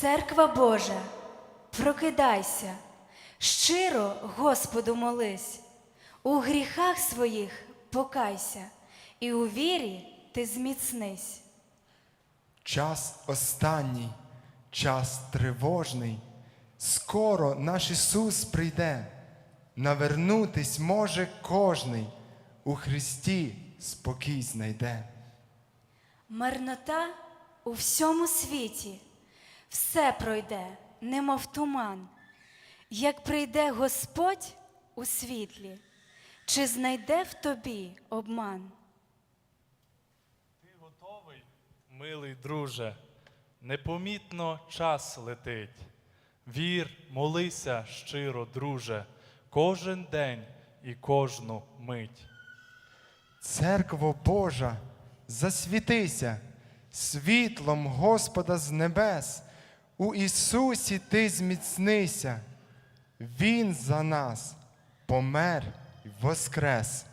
Церква Божа, прокидайся, щиро Господу молись, у гріхах своїх покайся, і у вірі ти зміцнись. Час останній, час тривожний. Скоро наш Ісус прийде. Навернутись може кожний, у Христі спокій знайде. Марнота у всьому світі, все пройде, немов туман. Як прийде Господь у світлі, чи знайде в тобі обман? Ти готовий, милий друже, непомітно час летить. Вір, молися щиро, друже, кожен день і кожну мить. Церкво Божа, засвітися світлом Господа з небес. У Ісусі ти зміцнися. Він за нас помер і воскрес.